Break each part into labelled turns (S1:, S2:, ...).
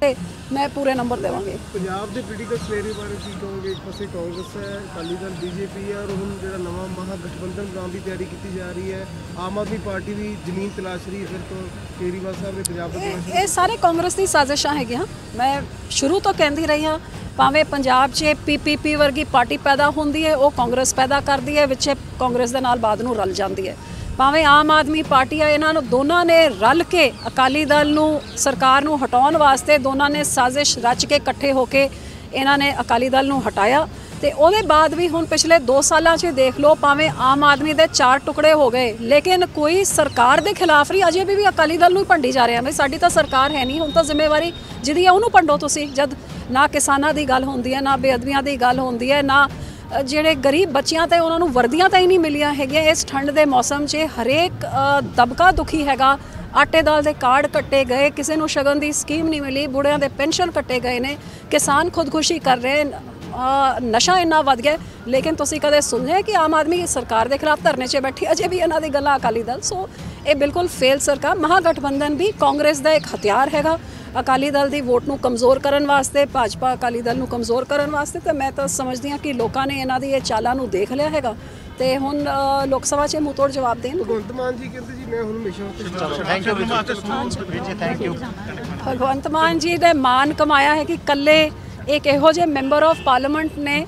S1: ਤੇ ਮੈਂ ਪੂਰੇ ਨੰਬਰ ਦੇਵਾਂਗੀ।
S2: ਪੰਜਾਬ ਦੇ ਪੋਲੀਟੀਕਲ ਸਲੇਰੀ ਬਾਰੇ ਕੀ ਕਹੋਗੇ? ਇੱਕ ਪਾਸੇ ਕਾਂਗਰਸ ਹੈ ਅਕਾਲੀ ਦਲ ਬੀਜੇਪੀ ਹੈ ਔਰ ਹੁਣ ਜਿਹੜਾ ਨਵਾਂ ਮਹਾਗਠਬੰਧਨ ਬਣਾਉਣ ਦੀ ਤਿਆਰੀ ਕੀਤੀ ਜਾ ਰਹੀ ਹੈ ਆਮ ਆਦਮੀ ਪਾਰਟੀ ਵੀ ਜ਼ਮੀਨ ਤਲਾਸ਼ ਰਹੀ ਹੈ ਫਿਰ ਤੋਂ ਕੇਜਰੀਵਾਲ ਸਾਹਿਬ ਨੇ ਪੰਜਾਬ
S1: ਇਹ ਇਹ ਸਾਰੇ ਕਾਂਗਰਸ ਦੀ ਸਾਜ਼ਿਸ਼ਾਂ ਹੈਗੀਆਂ। ਮੈਂ ਸ਼ੁਰੂ ਤੋਂ ਕਹਿੰਦੀ ਰਹੀ ਹਾਂ ਭਾਵੇਂ ਪੰਜਾਬ 'ਚ ਪੀਪੀਪੀ ਵਰਗੀ ਪਾਰਟੀ ਪੈਦਾ ਹੁੰਦੀ ਹੈ ਉਹ ਕਾਂਗਰਸ ਪੈਦਾ ਕਰਦੀ ਹੈ ਵਿੱਚ ਕਾਂਗਰਸ ਦੇ ਨਾਲ ਬਾਅਦ ਨੂੰ ਰਲ ਜਾਂਦੀ ਹੈ। ਭਾਵੇਂ ਆਮ ਆਦਮੀ ਪਾਰਟੀ ਆ, ਇਹਨਾਂ ਨੂੰ ਦੋਨਾਂ ਨੇ ਰਲ ਕੇ ਅਕਾਲੀ ਦਲ ਨੂੰ, ਸਰਕਾਰ ਨੂੰ ਹਟਾਉਣ ਵਾਸਤੇ ਦੋਨਾਂ ਨੇ ਸਾਜ਼ਿਸ਼ ਰਚ ਕੇ ਇਕੱਠੇ ਹੋ ਕੇ ਇਹਨਾਂ ਨੇ ਅਕਾਲੀ ਦਲ ਨੂੰ ਹਟਾਇਆ। ਤੇ ਉਹਦੇ ਬਾਅਦ ਵੀ ਹੁਣ ਪਿਛਲੇ 2 ਸਾਲਾਂ 'ਚ ਦੇਖ ਲਓ, ਭਾਵੇਂ ਆਮ ਆਦਮੀ ਦੇ ਚਾਰ ਟੁਕੜੇ ਹੋ ਗਏ, ਲੇਕਿਨ ਕੋਈ ਸਰਕਾਰ ਦੇ ਖਿਲਾਫ ਨਹੀਂ, ਅਜੇ ਵੀ ਵੀ ਅਕਾਲੀ ਦਲ ਨੂੰ ਹੀ ਭੰਡੀ ਜਾ ਰਿਹਾ। ਵੀ ਸਾਡੀ ਤਾਂ ਸਰਕਾਰ ਹੈ ਨਹੀਂ, ਹੁਣ ਤਾਂ ਜ਼ਿੰਮੇਵਾਰੀ ਜਿਹਦੀ ਹੈ ਉਹਨੂੰ ਭੰਡੋ ਤੁਸੀਂ। ਜਦ ਨਾ ਕਿਸਾਨਾਂ ਦੀ ਗੱਲ ਹੁੰਦੀ ਹੈ, ਨਾ ਬੇਅਦਬੀਆਂ ਦੀ ਗੱਲ ਹੁੰਦੀ ਹੈ, ਨਾ ਜਿਹੜੇ ਗਰੀਬ ਬੱਚਿਆਂ ਤੇ ਉਹਨਾਂ ਨੂੰ ਵਰਦੀਆਂ ਤਾਂ ਹੀ ਨਹੀਂ ਮਿਲੀਆਂ ਹੈਗੀਆਂ। ਇਸ ਠੰਡ ਦੇ ਮੌਸਮ 'ਚ ਹਰੇਕ ਦਬਕਾ ਦੁਖੀ ਹੈਗਾ। ਆਟੇ ਦਾਲ ਦੇ ਕਾਰਡ ਕੱਟੇ ਗਏ। ਕਿਸੇ ਨੂੰ ਸ਼ਗਨ ਦੀ ਸਕੀਮ ਨਹੀਂ ਮਿਲੀ। ਬੁੜਿਆਂ ਦੇ ਪੈਨਸ਼ਨ ਕੱਟੇ ਗਏ ਨੇ। ਕਿਸਾਨ ਖੁਦਕੁਸ਼ੀ ਕਰ ਰਹੇ ਨਸ਼ਾ ਇੰਨਾ ਵੱਧ ਗਿਆ। ਲੇਕਿਨ ਤੁਸੀਂ ਕਦੇ ਸੁਣਿਆ ਕਿ ਆਮ ਆਦਮੀ ਸਰਕਾਰ ਦੇ ਖਿਲਾਫ ਧਰਨੇ 'ਚ ਬੈਠੀ ਅਜੇ ਵੀ ਇਹਨਾਂ ਦੀ ਗੱਲਾਂ ਅਕਾਲੀ ਦਲ। ਸੋ ਇਹ ਬਿਲਕੁਲ ਫੇਲ ਸਰਕਾਰ। ਮਹਾਗਠਬੰਧਨ ਵੀ ਕਾਂਗਰਸ ਦਾ ਇੱਕ ਹਥਿਆਰ ਹੈਗਾ। ਅਕਾਲੀ ਦਲ ਦੀ ਵੋਟ ਨੂੰ ਕਮਜ਼ੋਰ ਕਰਨ ਵਾਸਤੇ ਭਾਜਪਾ ਅਕਾਲੀ ਦਲ ਨੂੰ ਕਮਜ਼ੋਰ ਕਰਨ ਵਾਸਤੇ ਤੇ ਮੈਂ ਤਾਂ ਸਮਝਦੀ ਹਾਂ ਕਿ ਲੋਕਾਂ ਨੇ ਇਹਨਾਂ ਦੀ ਇਹ ਚਾਲਾਂ ਨੂੰ ਦੇਖ ਲਿਆ ਹੈਗਾ। ਤੇ ਹੁਣ ਲੋਕ ਸਭਾ 'ਚ ਮੂੰਹ ਤੋੜ ਜਵਾਬ ਦੇਣ।
S2: ਭਗਵੰਤ ਮਾਨ ਜੀ ਕਹਿੰਦੇ ਜੀ ਮੈਂ ਹੁਣ ਹਮੇਸ਼ਾ
S3: ਥੈਂਕ ਯੂ ਵੀਰ ਜੀ ਥੈਂਕ ਯੂ
S1: ਭਗਵੰਤ ਮਾਨ ਜੀ ਨੇ ਮਾਨ ਕਮਾਇਆ ਹੈ ਕਿ ਕੱਲੇ ਇੱਕ ਇਹੋ ਜਿਹੇ ਮੈਂਬਰ ਆਫ ਪਾਰਲੀਮੈਂਟ ਨੇ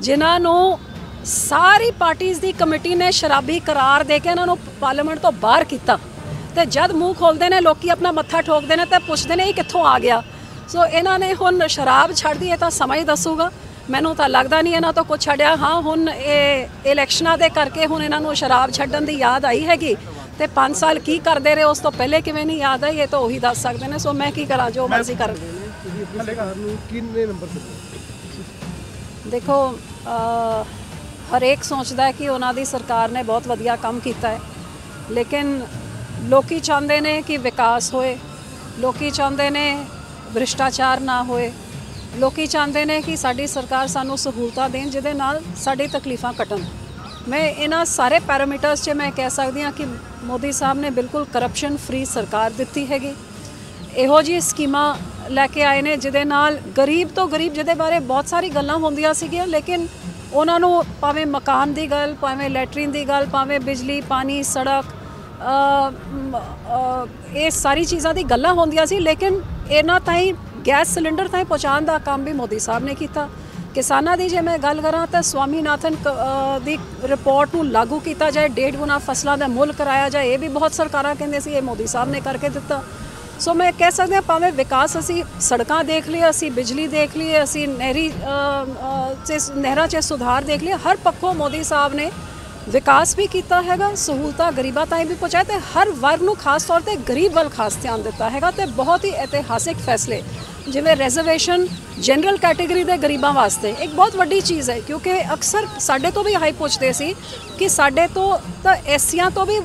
S1: ਜਿਨ੍ਹਾਂ ਨੂੰ ਸਾਰੀ ਪਾਰਟੀਆਂ ਦੀ ਕਮੇਟੀ ਨੇ ਸ਼ਰਾਬੀ ਕਰਾਰ ਦੇ ਕੇ ਇਹਨਾਂ ਨੂੰ ਪਾਰਲੀਮੈਂਟ ਤੋਂ ਬਾਹਰ ਕੀਤਾ। ਤੇ ਜਦ ਮੂੰਹ ਖੋਲਦੇ ਨੇ ਲੋਕੀ ਆਪਣਾ ਮੱਥਾ ਠੋਕਦੇ ਨੇ ਤੇ ਪੁੱਛਦੇ ਨੇ ਇਹ ਕਿੱਥੋਂ ਆ ਗਿਆ? ਸੋ ਇਹਨਾਂ ਨੇ ਹੁਣ ਸ਼ਰਾਬ ਛੱਡਦੀ ਇਹ ਤਾਂ ਸਮਾਂ ਹੀ ਦੱਸੂਗਾ। ਮੈਨੂੰ ਤਾਂ ਲੱਗਦਾ ਨਹੀਂ ਇਹਨਾਂ ਤੋਂ ਕੁਝ ਛੱਡਿਆ। ਹਾਂ ਹੁਣ ਇਹ ਇਲੈਕਸ਼ਨਾਂ ਦੇ ਕਰਕੇ ਹੁਣ ਇਹਨਾਂ ਨੂੰ ਸ਼ਰਾਬ ਛੱਡਣ ਦੀ ਯਾਦ ਆਈ ਹੈਗੀ। ਤੇ 5 ਸਾਲ ਕੀ ਕਰਦੇ ਰਹੇ ਉਸ ਤੋਂ ਪਹਿਲੇ ਕਿਵੇਂ ਨਹੀਂ ਯਾਦ ਆਈ ਇਹ ਤਾਂ ਉਹੀ ਦੱਸ ਸਕਦੇ ਨੇ। ਸੋ ਮੈਂ ਕੀ ਕਰਾਂ ਜੋ ਮਰਜ਼ੀ ਕਰ? ਦੇਖੋ ਹਰੇਕ ਸੋਚਦਾ ਹੈ ਕਿ ਉਹਨਾਂ ਦੀ ਸਰਕਾਰ ਨੇ ਬਹੁਤ ਵਧੀਆ ਕੰਮ ਕੀਤਾ ਹੈ। ਲੇਕਿਨ ਲੋਕੀ ਚਾਹੁੰਦੇ ਨੇ ਕਿ ਵਿਕਾਸ ਹੋਏ, ਲੋਕੀ ਚਾਹੁੰਦੇ ਨੇ ਭ੍ਰਿਸ਼ਟਾਚਾਰ ਨਾ ਹੋਏ, ਲੋਕੀ ਚਾਹੁੰਦੇ ਨੇ ਕਿ ਸਾਡੀ ਸਰਕਾਰ ਸਾਨੂੰ ਸਹੂਲਤਾਂ ਦੇਣ, ਜਿਹਦੇ ਨਾਲ ਸਾਡੀ ਤਕਲੀਫਾਂ ਘਟਣ। ਮੈਂ ਇਹਨਾਂ ਸਾਰੇ ਪੈਰਾਮੀਟਰਸ 'ਚ ਮੈਂ ਕਹਿ ਸਕਦੀ ਹਾਂ ਕਿ ਮੋਦੀ ਸਾਹਿਬ ਨੇ ਬਿਲਕੁਲ ਕਰਪਸ਼ਨ ਫ੍ਰੀ ਸਰਕਾਰ ਦਿੱਤੀ ਹੈਗੀ। ਇਹੋ ਜਿਹੀ ਸਕੀਮਾਂ ਲੈ ਕੇ ਆਏ ਨੇ, ਜਿਹਦੇ ਨਾਲ ਗਰੀਬ ਤੋਂ ਗਰੀਬ, ਜਿਹਦੇ ਬਾਰੇ ਬਹੁਤ ਸਾਰੀ ਗੱਲਾਂ ਹੁੰਦੀਆਂ ਸੀਗੀਆਂ, ਲੇਕਿਨ ਉਹਨਾਂ ਨੂੰ ਭਾਵੇਂ ਮਕਾਨ ਦੀ ਗੱਲ, ਭਾਵੇਂ ਲੈਟਰਿਨ ਦੀ ਗੱਲ, ਭਾਵੇਂ ਬਿਜਲੀ, ਪਾਣੀ, ਸੜਕ ਇਹ ਸਾਰੀ ਚੀਜ਼ਾਂ ਦੀ ਗੱਲਾਂ ਹੁੰਦੀਆਂ ਸੀ, ਲੇਕਿਨ ਇਹਨਾਂ ਤਾਈਂ ਗੈਸ ਸਿਲੰਡਰ ਤਾਈਂ ਪਹੁੰਚਾਉਣ ਦਾ ਕੰਮ ਵੀ ਮੋਦੀ ਸਾਹਿਬ ਨੇ ਕੀਤਾ। ਕਿਸਾਨਾਂ ਦੀ ਜੇ ਮੈਂ ਗੱਲ ਕਰਾਂ ਤਾਂ ਸਵਾਮੀਨਾਥਨ ਕ- ਦੀ ਰਿਪੋਰਟ ਨੂੰ ਲਾਗੂ ਕੀਤਾ ਜਾਏ, ਡੇਢ ਗੁਣਾ ਫਸਲਾਂ ਦਾ ਮੁੱਲ ਕਰਾਇਆ ਜਾਏ, ਇਹ ਵੀ ਬਹੁਤ ਸਰਕਾਰਾਂ ਕਹਿੰਦੇ ਸੀ, ਇਹ ਮੋਦੀ ਸਾਹਿਬ ਨੇ ਕਰਕੇ ਦਿੱਤਾ। ਸੋ ਮੈਂ ਕਹਿ ਸਕਦੇ ਹਾਂ ਭਾਵੇਂ ਵਿਕਾਸ ਅਸੀਂ ਸੜਕਾਂ ਦੇਖ ਲਈਏ, ਅਸੀਂ ਬਿਜਲੀ ਦੇਖ ਲਈਏ, ਅਸੀਂ ਨਹਿਰੀ 'ਚ ਨਹਿਰਾਂ 'ਚ ਸੁਧਾਰ ਦੇਖ ਲਈਏ, ਹਰ ਪੱਖੋਂ ਮੋਦੀ ਸਾਹਿਬ ਨੇ ਵਿਕਾਸ ਵੀ ਕੀਤਾ ਹੈਗਾ, ਸਹੂਲਤਾਂ ਗਰੀਬਾਂ ਤਾਈਂ ਵੀ ਪਹੁੰਚਾਇਆ ਤੇ ਹਰ ਵਰਗ ਨੂੰ ਖਾਸ ਤੌਰ ਤੇ ਗਰੀਬ ਵੱਲ ਖਾਸ ਧਿਆਨ ਦਿੱਤਾ ਹੈਗਾ ਤੇ ਬਹੁਤ ਹੀ ਇਤਿਹਾਸਿਕ ਫੈਸਲੇ। ਜਿਵੇਂ ਰਿਜ਼ਰਵੇਸ਼ਨ ਜਨਰਲ ਕੈਟਾਗਰੀ ਦੇ ਗਰੀਬਾਂ ਵਾਸਤੇ ਇੱਕ ਬਹੁਤ ਵੱਡੀ ਚੀਜ਼ ਹੈ, ਕਿਉਂਕਿ ਅਕਸਰ ਸਾਡੇ ਤੋਂ ਵੀ ਹਾਈ ਪੁੱਛਦੇ ਸੀ ਕਿ ਸਾਡੇ ਤੋਂ ਤਾਂ ਐਸੀਆਂ ਤੋਂ ਵੀ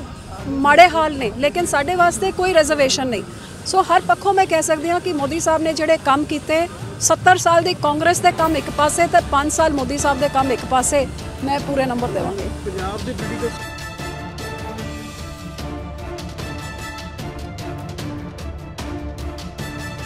S1: ਮਾੜੇ ਹਾਲ ਨੇ, ਲੇਕਿਨ ਸਾਡੇ ਵਾਸਤੇ ਕੋਈ ਰਿਜ਼ਰਵੇਸ਼ਨ ਨਹੀਂ। ਸੋ ਹਰ ਪੱਖੋਂ ਮੈਂ ਕਹਿ ਸਕਦੀ ਹਾਂ ਕਿ ਮੋਦੀ ਸਾਹਿਬ ਨੇ ਜਿਹੜੇ ਕੰਮ ਕੀਤੇ 70 ਸਾਲ ਦੀ ਕਾਂਗਰਸ ਦੇ ਕੰਮ ਇੱਕ ਪਾਸੇ ਤੇ 5 ਸਾਲ ਮੋਦੀ ਸਾਹਿਬ ਦੇ ਕੰਮ ਇੱਕ ਪਾਸੇ ਮੈਂ ਪੂਰੇ ਨੰਬਰ ਦੇਵਾਂਗੀ।
S2: ਪੰਜਾਬ ਦੇ ਪੋਲੀਟੀਕਲ